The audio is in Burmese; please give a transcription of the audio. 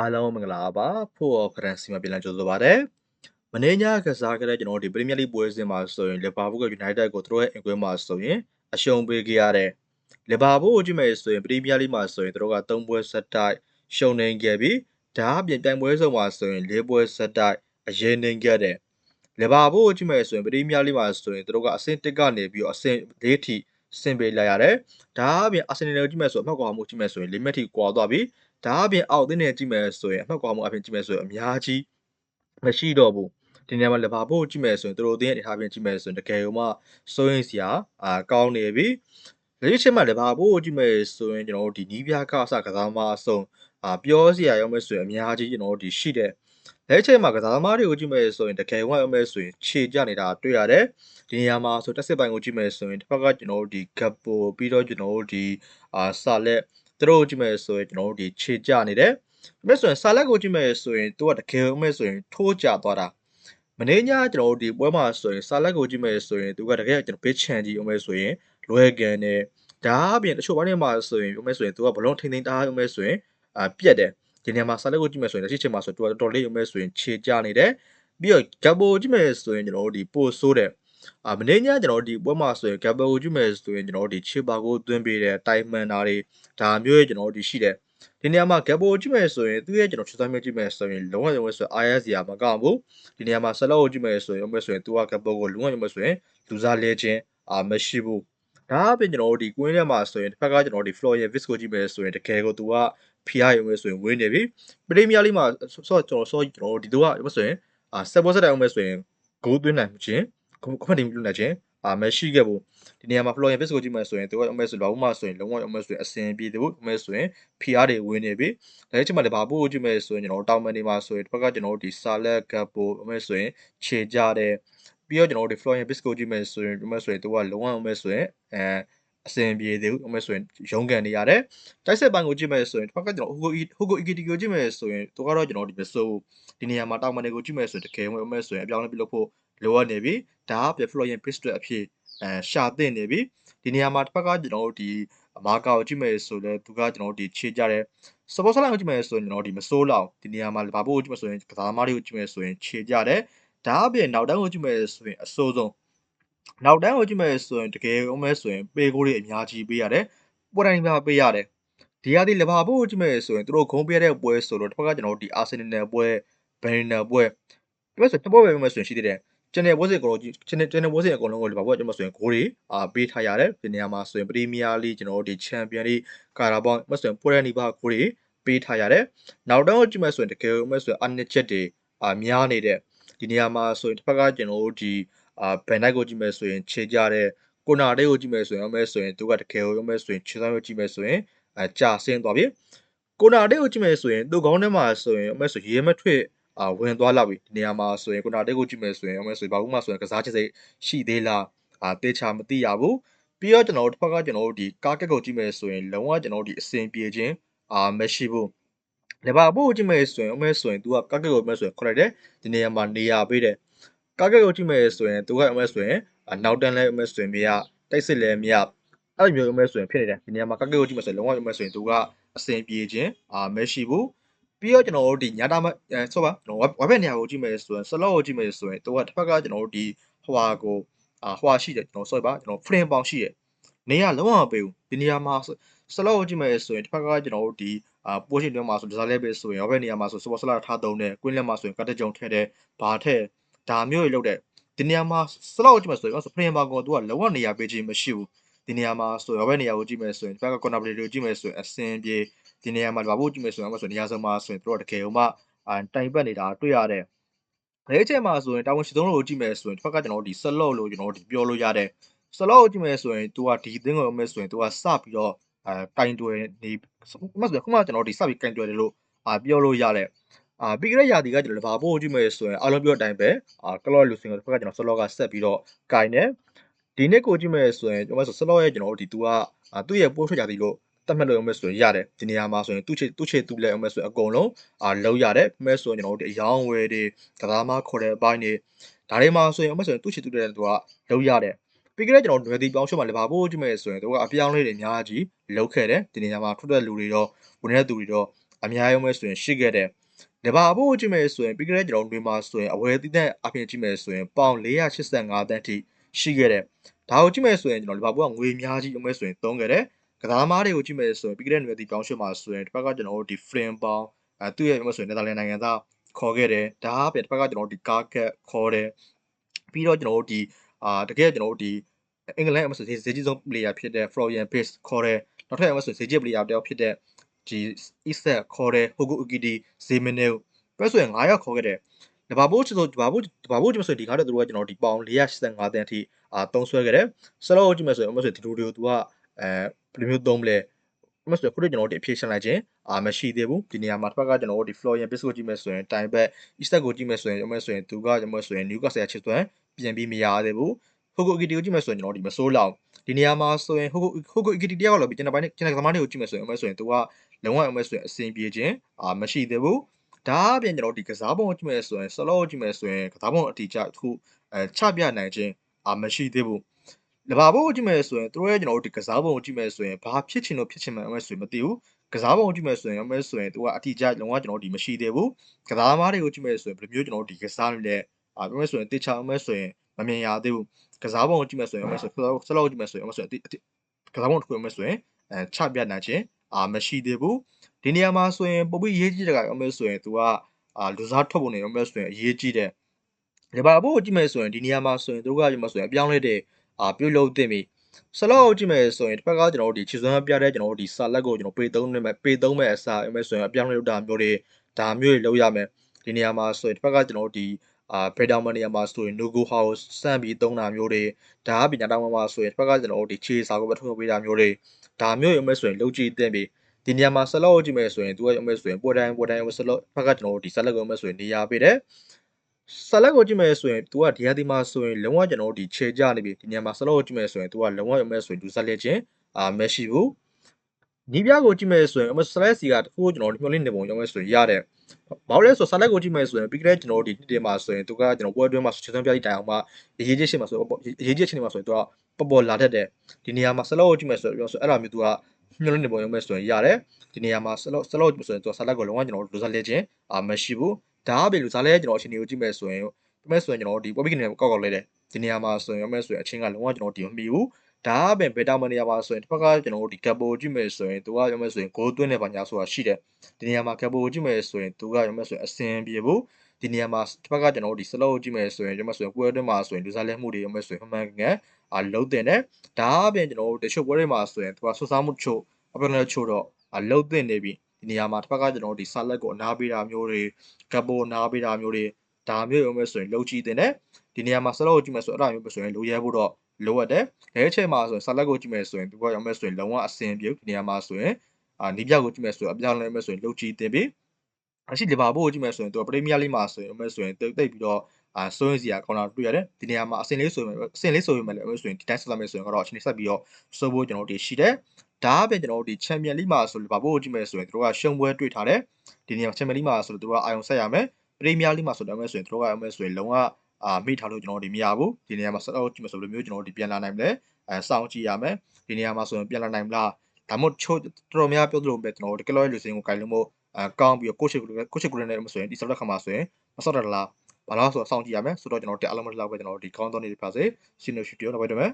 အားလုံးမင်္ဂလာပါဖို့ခရန်စီမှာပြန်လည်ကြိုဆိုပါရစေမနေ့ညကစားခဲ့တဲ့ကျွန်တော်တို့ဒီပရီးမီးယားလိပွဲစဉ်မှာဆိုရင်လီဗာပူးကယူနိုက်တက်ကိုသူတို့ရဲ့အင်ကွင်းမှာဆိုရင်အရှုံးပေးခဲ့ရတယ်လီဗာပူးကိုကြည့်မယ်ဆိုရင်ပရီးမီးယားလိမှာဆိုရင်သူတို့က3ပွဲဆက်တိုက်ရှုံးနေခဲ့ပြီးဒါအပြင်ပြိုင်ပွဲဆုံးမှာဆိုရင်4ပွဲဆက်တိုက်အရေးနေခဲ့တယ်လီဗာပူးကိုကြည့်မယ်ဆိုရင်ပရီးမီးယားလိမှာဆိုရင်သူတို့ကအဆင့်1ကနေပြီးတော့အဆင့်4ထိဆင်ပေးလိုက်ရတယ်ဒါအပြင်အာဆင်နယ်ကိုကြည့်မယ်ဆိုအမှတ်ကွာမှုကြည့်မယ်ဆိုရင် limit ထိကွာသွားပြီ ဒါအပြင်အောက်တင်းနဲ့ကြည့်မယ်ဆိုရင်အမှတ်ကွာမှုအပြင်ကြည့်မယ်ဆိုရင်အများကြီးမရှိတော့ဘူးဒီနေရာမှာလီဗာပူးကိုကြည့်မယ်ဆိုရင်သူတို့အသင်းရဲ့အနေအထားပြင်ကြည့်မယ်ဆိုရင်တကယ်လို့မှစိုးရင်စရာအာကောင်းနေပြီလက်ရှိချိန်မှာလီဗာပူးကိုကြည့်မယ်ဆိုရင်ကျွန်တော်တို့ဒီနီးပြားကအစကစားမအဆုံးအာပြောစရာရောက်မယ်ဆိုရင်အများကြီးကျွန်တော်တို့ဒီရှိတယ်လက်ချိန်မှာကစားသမားတွေကိုကြည့်မယ်ဆိုရင်တကယ်ဝမ်းရောက်မယ်ဆိုရင်ခြေကြနေတာတွေ့ရတယ်ဒီနေရာမှာဆိုတက်စစ်ပိုင်းကိုကြည့်မယ်ဆိုရင်တစ်ဖက်ကကျွန်တော်တို့ဒီဂပ်ပိုပြီးတော့ကျွန်တော်တို့ဒီအာဆာလက် သူတို့ကြည့်မယ်ဆိုရင်ကျွန်တော်တို့ဒီခြေကြနေတယ်ဒါမဲ့ဆိုရင်ဆာလက်ကိုကြည့်မယ်ဆိုရင်သူကတကယ်ဝမ်းမယ်ဆိုရင်ထိုးကြသွားတာမင်းညကျွန်တော်တို့ဒီပွဲမှာဆိုရင်ဆာလက်ကိုကြည့်မယ်ဆိုရင်သူကတကယ်ကျွန်တော်ဘေးချန်ကြီးအောင်မယ်ဆိုရင်လွယ်ကန်တယ်ဒါအပြင်တချို့ဘိုင်းတွေမှာဆိုရင်ပြောမယ်ဆိုရင်သူကဘလုံးထိန်ထိန်တားအောင်မယ်ဆိုရင်အာပြက်တယ်ဒီနေရာမှာဆာလက်ကိုကြည့်မယ်ဆိုရင်လက်ရှိချိန်မှာဆိုသူကတော်တော်လေးအောင်မယ်ဆိုရင်ခြေကြနေတယ်ပြီးတော့ဂပ်ပိုကြည့်မယ်ဆိုရင်ကျွန်တော်တို့ဒီပို့ဆိုးတယ် အာမင်းညကျွန်တော်တို့ဒီပွဲမှာဆိုရင်ဂပ်ပိုကြည့်မယ်ဆိုရင်ကျွန်တော်တို့ဒီခြေပါကိုသွင်းပေးတယ်တိုင်မှန်တာတွေဒါမျိုးရဲ့ကျွန်တော်တို့ဒီရှိတယ်ဒီနေရာမှာ gap ကိုကြည့်မယ်ဆိုရင်သူ့ရဲ့ကျွန်တော်ချွတ်သားမျိုးကြည့်မယ်ဆိုရင်လုံးဝရုံပဲဆိုရင် IS ရာမကောင်းဘူးဒီနေရာမှာဆက်လောက်ကိုကြည့်မယ်ဆိုရင်ရုံပဲဆိုရင်သူက gap ကိုလုံးဝရုံပဲဆိုရင်လူစားလဲခြင်းအာမရှိဘူးဒါအပြင်ကျွန်တော်တို့ဒီကွင်းထဲမှာဆိုရင်တစ်ဖက်ကကျွန်တော်တို့ဒီ floor ရဲ့ vis ကိုကြည့်မယ်ဆိုရင်တကယ်ကိုသူက PR ရုံပဲဆိုရင်ဝင်းနေပြီပရီးမီးယားလိမှာဆော့ကျွန်တော်ဆော့ကျွန်တော်တို့ဒီတော့ရုံပဲဆိုရင်အာဆက်ပေါ်ဆက်တိုင်ရုံပဲဆိုရင်ဂိုးသွင်းနိုင်ခြင်း ခွင့်တင်ပြုနိုင်ခြင်းအာမရှိခဲ့ဘူးဒီနေရာမှာ Florian Wirtz ကိုကြည့်မယ်ဆိုရင်သူကအမဲဆိုလောမှဆိုရင်လုံးဝအမဲဆိုရင်အစင်ပြေတယ်ဘူးအမဲဆိုရင် PR တွေဝင်နေပြီဒါကြောင့်မှလီဗာပူးကိုကြည့်မယ်ဆိုရင်ကျွန်တော်တောင်မန်နေမှာဆိုရင်တစ်ဖက်ကကျွန်တော်တို့ဒီ Salah Gakpo အမဲဆိုရင်ခြေကြတယ်ပြီးတော့ကျွန်တော်တို့ဒီ Florian Wirtz ကိုကြည့်မယ်ဆိုရင်အမဲဆိုရင်သူကလုံးဝအမဲဆိုရင်အဲအစင်ပြေတယ်ဘူးအမဲဆိုရင်ရုံးကန်နေရတယ်တိုက်ဆက်ပိုင်းကိုကြည့်မယ်ဆိုရင်တစ်ဖက်ကကျွန်တော်ဟိုကိုဟိုကို EKT ကိုကြည့်မယ်ဆိုရင်သူကတော့ကျွန်တော်ဒီမဆိုးဒီနေရာမှာတောင်မန်နေကိုကြည့်မယ်ဆိုရင်တကယ်ဝင်အမဲဆိုရင်အပြောင်းလဲပြုလုပ်ဖို့ လိုအပ်နေပြီဒါက Florian Wirtz အတွက်အဖြစ်အဲရှာတင်နေပြီဒီနေရာမှာတစ်ဖက်ကကျွန်တော်တို့ဒီမာကာကိုကြည့်မယ်ဆိုလဲသူကကျွန်တော်တို့ဒီခြေကြတယ်စပေါ်ဆလာကိုကြည့်မယ်ဆိုရင်ကျွန်တော်ဒီမစိုးလောက်ဒီနေရာမှာဘာဘို့ကိုကြည့်မယ်ဆိုရင်ကစားသမားတွေကိုကြည့်မယ်ဆိုရင်ခြေကြတယ်ဒါအပြင်နောက်တန်းကိုကြည့်မယ်ဆိုရင်အစိုးဆုံးနောက်တန်းကိုကြည့်မယ်ဆိုရင်တကယ်အောင်မဲဆိုရင်ပေးကိုတွေအများကြီးပေးရတယ်ပွဲတိုင်းမှာပေးရတယ်ဒီဟာဒီလဘာဘို့ကိုကြည့်မယ်ဆိုရင်သူတို့ဂုံးပေးတဲ့ပွဲဆိုတော့တစ်ဖက်ကကျွန်တော်တို့ဒီအာဆင်နယ်ပွဲဘယ်နယ်ပွဲဒီမဲ့ဆိုတစ်ပွဲပဲမယ်ဆိုရင်ရှိသေးတယ် ကျန်တဲ့ပွဲစဉ်အကုန်လုံးကျန်တဲ့ကျန်တဲ့ပွဲစဉ်အကုန်လုံးကိုလီဗာပူးကကျွန်တော်ဆိုရင်ဂိုးတွေအာပေးထားရတယ်ဒီနေရာမှာဆိုရင်ပရီးမီးယားလိကျွန်တော်တို့ဒီချန်ပီယံလိကာရာဘောင်းမဆိုရင်ပွဲရနီဘာဂိုးတွေပေးထားရတယ်နောက်တော့ကြည့်မယ်ဆိုရင်တကယ်မဆိုရင်အနစ်ချက်တွေအာများနေတဲ့ဒီနေရာမှာဆိုရင်တစ်ဖက်ကကျွန်တော်တို့ဒီအာဘန်ဒိုက်ကိုကြည့်မယ်ဆိုရင်ခြေကြတဲ့ကိုနာလေးကိုကြည့်မယ်ဆိုရင်အမဲဆိုရင်သူကတကယ်ကိုအမဲဆိုရင်ခြေသားကိုကြည့်မယ်ဆိုရင်အကြာဆင်းသွားပြီကိုနာလေးကိုကြည့်မယ်ဆိုရင်သူ့ခေါင်းထဲမှာဆိုရင်အမဲဆိုရေမထွေ့ အာဝင်သွားလောက်ပြီဒီနေရာမှာဆိုရင်ကိုနာတက်ကိုကြည့်မယ်ဆိုရင်အမေဆိုဘာဘူးမှဆိုရင်ကစားချက်စိတ်ရှိသေးလားအာတေချာမသိရဘူးပြီးတော့ကျွန်တော်တို့တစ်ဖက်ကကျွန်တော်တို့ဒီကားကက်ကိုကြည့်မယ်ဆိုရင်လုံးဝကျွန်တော်တို့ဒီအစင်ပြေခြင်းအာမရှိဘူးလီဗာပူးကိုကြည့်မယ်ဆိုရင်အမေဆိုရင် तू ကကားကက်ကိုမဲဆိုရင်ခေါ်လိုက်တယ်ဒီနေရာမှာနေရာပေးတယ်ကားကက်ကိုကြည့်မယ်ဆိုရင် तू ကအမေဆိုရင်နောက်တန်းလဲအမေဆိုရင်မရတိုက်စစ်လဲမရအဲ့လိုမျိုးအမေဆိုရင်ဖြစ်နေတယ်ဒီနေရာမှာကားကက်ကိုကြည့်မယ်ဆိုရင်လုံးဝအမေဆိုရင် तू ကအစင်ပြေခြင်းအာမရှိဘူး ပြီးတော့ကျွန်တော်တို့ဒီညာတာမအဲဆိုပါကျွန်တော်ဝက်ဘက်နေရာကိုကြည့်မယ်ဆိုရင်ဆလော့ကိုကြည့်မယ်ဆိုရင်သူကတစ်ဖက်ကကျွန်တော်တို့ဒီဟွာကိုအာဟွာရှိတယ်ကျွန်တော်ဆိုပါကျွန်တော် frame ပေါင်ရှိတယ်နေရာလုံးဝမပေးဘူးဒီနေရာမှာဆလော့ကိုကြည့်မယ်ဆိုရင်တစ်ဖက်ကကျွန်တော်တို့ဒီအာ position တွေမှာဆိုဒီဇာလဲပဲဆိုရင်ဝက်ဘက်နေရာမှာဆိုစပေါ်ဆလာထားသုံးတယ်ကွင်းလက်မှာဆိုရင်ကတ်တကြုံထည့်တယ်ဘာထည့်ဒါမျိုးတွေလုပ်တယ်ဒီနေရာမှာဆလော့ကိုကြည့်မယ်ဆိုရင်ဆို frame ပေါင်ကိုသူကလုံးဝနေရာပေးခြင်းမရှိဘူး ဒီနေရာမှာဆိုရောဘက်နေရာကိုကြည့်မယ်ဆိုရင်ဒီဘက်က corner play တွေကိုကြည့်မယ်ဆိုရင်အဆင်ပြေဒီနေရာမှာဘာဖို့ကြည့်မယ်ဆိုရင်ဆိုနေရာဆုံးမှာဆိုရင်တို့တကယ်ဟိုမှအာတိုင်ပတ်နေတာတွေ့ရတယ်။လဲချက်မှာဆိုရင်တာဝန်ရှိသုံးလို့ကြည့်မယ်ဆိုရင်တစ်ဖက်ကကျွန်တော်တို့ဒီဆက်လော့လို့ကျွန်တော်တို့ဒီပြောလို့ရတယ်။ဆက်လော့ကိုကြည့်မယ်ဆိုရင် तू ကဒီအသင်းကိုမဲ့ဆိုရင် तू ကစပြီးတော့အဲကင်တွယ်နေမှဆိုရင်ခုမှကျွန်တော်တို့ဒီစပြီးကင်တွယ်တယ်လို့အာပြောလို့ရတယ်။အာပြီးကြတဲ့ရာသီကကျွန်တော်ဘာဖို့ကြည့်မယ်ဆိုရင်အားလုံးပြောတဲ့အတိုင်းပဲအာကလော့လူစင်ကိုတစ်ဖက်ကကျွန်တော်ဆက်လော့ကဆက်ပြီးတော့ကင်တယ်။ ဒီနေ့ကိုကြည့်မယ်ဆိုရင်ကျွန်တော်ဆိုဆက်လော့ရဲ့ကျွန်တော်တို့ဒီ तू ကသူ့ရဲ့ပိုးထွက်ကြသည်လို့တတ်မှတ်လို့အောင်မဲ့ဆိုရင်ရတယ်ဒီနေရာမှာဆိုရင်သူ့ချေသူ့ချေသူ့လက်အောင်မဲ့ဆိုရင်အကုန်လုံးအာလောက်ရတယ်မဲ့ဆိုရင်ကျွန်တော်တို့အယောင်းဝယ်တွေကစားမခေါ်တဲ့အပိုင်းတွေဒါတွေမှာဆိုရင်အောင်မဲ့ဆိုရင်သူ့ချေသူ့လက်သူကလောက်ရတယ်ပြီးကြတဲ့ကျွန်တော်တို့ဒီပြောင်းရှုံးမှာလီဗာပူးကြည့်မယ်ဆိုရင်သူကအပြောင်းလေးတွေအများကြီးလောက်ခဲ့တယ်ဒီနေရာမှာထွက်တဲ့လူတွေတော့ဝင်တဲ့သူတွေတော့အများကြီးပဲဆိုရင်ရှိခဲ့တယ်လီဗာပူးကိုကြည့်မယ်ဆိုရင်ပြီးခဲ့တဲ့ကျွန်တော်တို့မှာဆိုရင်အဝယ်သီးတဲ့အပြင်ကြည့်မယ်ဆိုရင်ပေါင်485တန်းထိ ရှိခဲ့တယ်ဒါကိုကြည့်မယ်ဆိုရင်ကျွန်တော်လီဗာပူးကငွေအများကြီးအမဲဆိုရင်သုံးခဲ့တယ်ကစားသမားတွေကိုကြည့်မယ်ဆိုရင်ပြီးခဲ့တဲ့နယ်ဒီပေါင်းရှုမှာဆိုရင်တစ်ဖက်ကကျွန်တော်တို့ဒီ frame ပေါင်းအဲသူ့ရဲ့အမဲဆိုရင်နယ်သာလန်နိုင်ငံသားခေါ်ခဲ့တယ်ဒါအပြင်တစ်ဖက်ကကျွန်တော်တို့ဒီ car cat ခေါ်တယ်ပြီးတော့ကျွန်တော်တို့ဒီအာတကယ်ကျွန်တော်တို့ဒီအင်္ဂလန်အမဆိုဈေးကြီးဆုံး player ဖြစ်တဲ့ Florian Pace ခေါ်တယ်နောက်ထပ်အမဆိုဈေးကြီး player တယောက်ဖြစ်တဲ့ဒီ Isak ခေါ်တယ် Hugo Ukidi Zeminel ပဲဆိုရင်9ယောက်ခေါ်ခဲ့တယ်လ ဘာဘိုးချဆိုဘာဘိုးဘာဘိုးကျမဆိုဒီကားတဲ့သူတို့ကကျွန်တော်ဒီပေါင်485တန်းအထိအာတုံးဆွဲခဲ့တယ်ဆလောကိုကြည့်မယ်ဆိုရင်အမဆိုဒီလိုတွေကိုသူကအဲဘယ်လိုမျိုးသုံးမလဲအမဆိုခုတို့ကျွန်တော်တို့အဖြေရှင်းလိုက်ခြင်းအာမရှိသေးဘူးဒီနေရာမှာတစ်ဖက်ကကျွန်တော်တို့ဒီ Florian Pace ကိုကြည့်မယ်ဆိုရင်တိုင်ဘက် Isak ကိုကြည့်မယ်ဆိုရင်အမဆိုရင်သူကကျွန်တော်ဆိုရင် Newcastle ချစ်သွမ်းပြန်ပြီးမရသေးဘူးဟိုကိုအီကီတီကိုကြည့်မယ်ဆိုရင်ကျွန်တော်ဒီမစိုးလောက်ဒီနေရာမှာဆိုရင်ဟိုကိုဟိုကိုအီကီတီတယောက်လောက်ပြီးကျွန်တော်ပိုင်းကျွန်တော်သမားတွေကိုကြည့်မယ်ဆိုရင်အမဆိုရင်သူကလုံးဝအမဆိုရင်အဆင်ပြေခြင်းအာမရှိသေးဘူး ဒါအပြင်ကျွန်တော်ဒီကစားပုံကိုကြည့်မယ်ဆိုရင်ဆလောကိုကြည့်မယ်ဆိုရင်ကစားပုံအတီးကျတစ်ခုအဲချပြနိုင်ခြင်းအာမရှိသေးဘူးလဘာဘိုးကိုကြည့်မယ်ဆိုရင်သူတို့ရဲ့ကျွန်တော်တို့ဒီကစားပုံကိုကြည့်မယ်ဆိုရင်ဘာဖြစ်ချင်လို့ဖြစ်ချင်မှအမဆိုရင်မသိဘူးကစားပုံကိုကြည့်မယ်ဆိုရင်အမဆိုရင်သူကအတီးကျလုံးဝကျွန်တော်ဒီမရှိသေးဘူးကစားသမားတွေကိုကြည့်မယ်ဆိုရင်ဘယ်လိုမျိုးကျွန်တော်တို့ဒီကစားနေလဲအာပြောမယ်ဆိုရင်တေချာအမဆိုရင်မမြင်ရသေးဘူးကစားပုံကိုကြည့်မယ်ဆိုရင်အမဆိုဆလောကိုကြည့်မယ်ဆိုရင်အမဆိုရင်ကစားပုံတစ်ခုအမဆိုရင်အဲချပြနိုင်ခြင်း အာမရှိသေးဘူးဒီနေရာမှာဆိုရင်ပုံပြီးရေးကြည့်တဲ့ကအမဆိုရင်သူကအာလူစားထုတ်ပုံနေအမဆိုရင်အရေးကြီးတယ်ဒီပါဖို့ကြည့်မယ်ဆိုရင်ဒီနေရာမှာဆိုရင်သူကကြည့်မယ်ဆိုရင်အပြောင်းလဲတဲ့အာပြုတ်လုံးတင်ပြီဆလောကိုကြည့်မယ်ဆိုရင်တစ်ဖက်ကကျွန်တော်တို့ဒီခြေစွမ်းပြတဲ့ကျွန်တော်တို့ဒီစာလက်ကိုကျွန်တော်ပေသုံးနေမယ်ပေသုံးမဲ့အစားအမဆိုရင်အပြောင်းလဲလုပ်တာမျိုးတွေဒါမျိုးတွေလုပ်ရမယ်ဒီနေရာမှာဆိုရင်တစ်ဖက်ကကျွန်တော်တို့ဒီအာဘယ်တောင်မနေရာမှာဆိုရင် logo house စမ်းပြီးသုံးတာမျိုးတွေဒါအပြင်တောင်မှာဆိုရင်တစ်ဖက်ကကျွန်တော်တို့ဒီခြေစာကိုပဲထုတ်ပေးတာမျိုးတွေ ဒါမျိုးရုံမဲ့ဆိုရင်လုပ်ကြည့်တင်ပြီးဒီနေရာမှာဆလောကိုကြည့်မယ်ဆိုရင်သူကရုံမဲ့ဆိုရင်ပေါ်တိုင်းပေါ်တိုင်းဆလောဘက်ကကျွန်တော်တို့ဒီဆလက်ကိုရုံမဲ့ဆိုရင်နေရာပေးတယ်ဆလက်ကိုကြည့်မယ်ဆိုရင်သူကဒီဟာဒီမှာဆိုရင်လုံးဝကျွန်တော်တို့ဒီခြေကြနေပြီဒီနေရာမှာဆလောကိုကြည့်မယ်ဆိုရင်သူကလုံးဝရုံမဲ့ဆိုရင်ဒူဆက်လက်ချင်းအာမရှိဘူးနီးပြားကိုကြည့်မယ်ဆိုရင်အမဆလက်စီကတခုကျွန်တော်တို့မျှော်လင့်နေပုံရုံမဲ့ဆိုရင်ရတယ်ဘာလို့လဲဆိုဆလက်ကိုကြည့်မယ်ဆိုရင်ပြီးကြတဲ့ကျွန်တော်တို့ဒီနေ့တင်မှာဆိုရင်သူကကျွန်တော်ပွဲအတွင်းမှာခြေစွမ်းပြလိုက်တိုင်အောင်မှရေးကြီးချင်းမှာဆိုရေးကြီးချင်းမှာဆိုရင်သူက ပေါ်ပေါ်လာတတ်တယ်ဒီနေရာမှာဆလက်ကိုကြည့်မယ်ဆိုရင်ပြောဆိုအဲ့လိုမျိုးသူကမျှော်လင့်နေပုံရုံမဲ့ဆိုရင်ရတယ်ဒီနေရာမှာဆလော့ဆလော့ဆိုရင်သူဆလက်ကိုလုံးဝကျွန်တော်တို့လူစားလဲခြင်းအာမရှိဘူးဒါအပြင်လူစားလဲကျွန်တော်အချိန်တွေကိုကြည့်မယ်ဆိုရင်ပြမဲ့ဆိုရင်ကျွန်တော်ဒီပေါ်ပြီးကနေကောက်ကောက်လဲတယ်ဒီနေရာမှာဆိုရင်ပြမဲ့ဆိုရင်အချင်းကလုံးဝကျွန်တော်ဒီမမီဘူးဒါအပြင်ဘယ်တာမနေရာမှာဆိုရင်တစ်ဖက်ကကျွန်တော်တို့ဒီကပ်ပိုကြည့်မယ်ဆိုရင်သူကရမယ်ဆိုရင်ဂိုးသွင်းတဲ့ဘာညာဆိုတာရှိတယ်ဒီနေရာမှာကပ်ပိုကြည့်မယ်ဆိုရင်သူကရမယ်ဆိုရင်အစင်ပြေဖို့ ဒီနေရာမှာတစ်ဖက်ကကျွန်တော်တို့ဒီစလော့ကြည့်မယ်ဆိုရင်ရမယ်ဆိုရင်ပွဲအတွင်းမှာဆိုရင်လူစားလဲမှုတွေရမယ်ဆိုရင်မှန်မှန်ကန်အာလုံးတင်တယ်ဒါအပြင်ကျွန်တော်တို့တချို့ပွဲတွေမှာဆိုရင်သူကဆွစားမှုချို့အပြင်လည်းချို့တော့အလုံးတင်နေပြီဒီနေရာမှာတစ်ဖက်ကကျွန်တော်တို့ဒီဆာလက်ကိုအနားပေးတာမျိုးတွေကပ်ပိုအနားပေးတာမျိုးတွေဒါမျိုးရုံပဲဆိုရင်လုံးကြည့်တင်တယ်ဒီနေရာမှာဆလော့ကိုကြည့်မယ်ဆိုအဲ့ဒါမျိုးပဲဆိုရင်လိုရဲဖို့တော့လိုအပ်တယ်။အဲအချိန်မှာဆိုရင်ဆာလက်ကိုကြည့်မယ်ဆိုရင်သူကရောင်းမယ်ဆိုရင်လုံးဝအဆင်ပြေဒီနေရာမှာဆိုရင်အာနီးပြကိုကြည့်မယ်ဆိုရင်အပြောင်းလဲမယ်ဆိုရင်လုတ်ကြည့်တင်ပြီး အရှိလီဗာပူးကိုကြည့်မယ်ဆိုရင်သူကပရီးမီးယားလိမှာဆိုရင်မယ်ဆိုရင်တိတ်တိတ်ပြီးတော့အာစိုးရင်စီကကောင်းတာတွေ့ရတယ်ဒီနေရာမှာအဆင်လေးဆိုရင်အဆင်လေးဆိုရင်လည်းဆိုရင်ဒီတိုင်းဆက်လာမယ်ဆိုရင်ကတော့အချိန်လေးဆက်ပြီးတော့စိုးဖို့ကျွန်တော်တို့ရှိတယ်ဒါအပြင်ကျွန်တော်တို့ဒီချန်ပီယံလိမှာဆိုလီဗာပူးကိုကြည့်မယ်ဆိုရင်သူတို့ကရှုံပွဲတွေ့ထားတယ်ဒီနေရာချန်ပီယံလိမှာဆိုလို့သူတို့ကအာယုံဆက်ရမယ်ပရီးမီးယားလိမှာဆိုတော့မယ်ဆိုရင်သူတို့ကမယ်ဆိုရင်လုံးဝအာမိထားလို့ကျွန်တော်တို့ဒီမရဘူးဒီနေရာမှာဆက်တော့ကြည့်မယ်ဆိုလို့မျိုးကျွန်တော်တို့ဒီပြန်လာနိုင်မလဲအဲစောင့်ကြည့်ရမယ်ဒီနေရာမှာဆိုရင်ပြန်လာနိုင်မလားဒါမှမဟုတ်ချို့တော်တော်များပြောသလိုပဲကျွန်တော်တို့ကလော်လူစင်ကိုကြိုင်လို့မို့ အဲကောင်းပြီးတော့ကိုချစ်ကိုချစ်ကိုလည်းမဆိုရင်ဒီဆောက်တဲ့ခါမှာဆိုရင်မဆောက်တယ်လားဘာလို့ဆိုတော့စောင့်ကြည့်ရမယ်ဆိုတော့ကျွန်တော်တက်အလုံးမလောက်ပဲကျွန်တော်ဒီကောင်းသောနေ့တွေပါစေရှင်တို့ရှိတယ်နောက်ပဲတမယ်